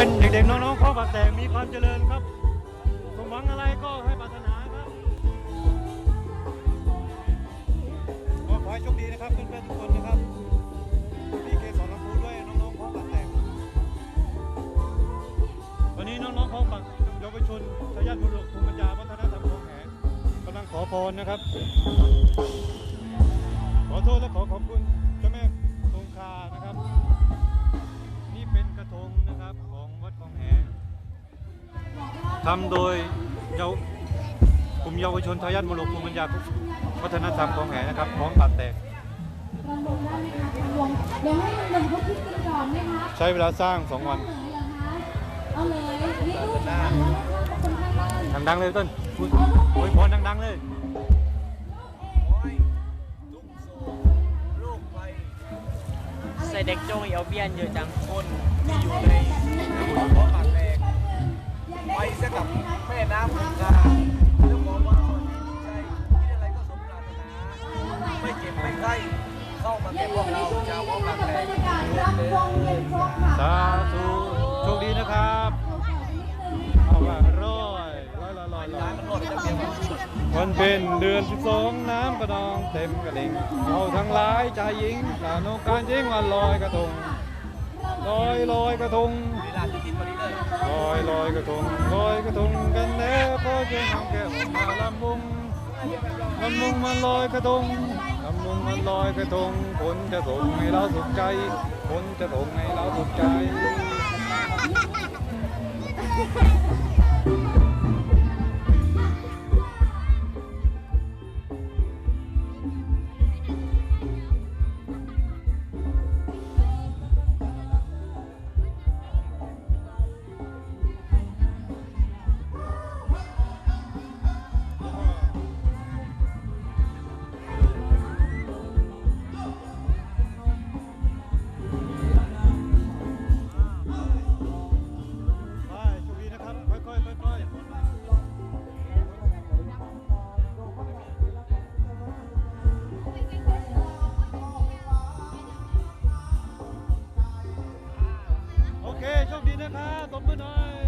ให้เด็กๆน้องๆขอปากแตกมีความเจริญครับสมหวังอะไรก็ให้ปรารถนาครับก็ขอให้โชคดีนะครับเพื่อนๆทุกคนนะครับพี่เกสรลำพูด้วยน้องๆขอปากแตกวันนี้น้องๆขอปากเยาวชนทายาทมรดกภูมิปัญญาวัฒนธรรมของแหงกำลังขอพรนะครับ ขอโทษและขอขอบคุณ ทำโดยเยาวกลุ่มเยาวชนทายาทมรดกภูมิปัญญาวัฒนธรรมคลองแหนะครับของปากแตกรำวงได้ไหมคะรำวงเดี๋ยวให้หนุ่มเขาคิดกันก่อนไหมคะใช้เวลาสร้าง2วันเอาเลยเหรอคะเอาเลยนี่ลูกหลานแล้วนะคะคนข้างบ้านดังๆเลยต้นพูดโอยพรดังๆเลยใส่เด็กโจงเอวเบียนเยอะจังคนที่อยู่ใน เข้ามาเป็นพวกเราชาวของบางเย็นครบค่ะสาธุโชคดีนะครับเอาว่าร้อยร้อยร้อยร้อยร้อยวันเป็นเดือน12น้ำกระนองเต็มกระดิ่งเราทั้งหลายชายหญิงสานุการยิ่งวันลอยกระทงลอยลอยกระทงลอยลอยกระทงลอยกระทงกันแน่พ่อเชียงน้ำแก้วมาลำมุงลำมุงมันลอยกระทง งมันลอยกระทงผลจะส่งให้เราสุขใจผลจะส่งให้เราสุขใจ คดีนะครับตบมือหน่อย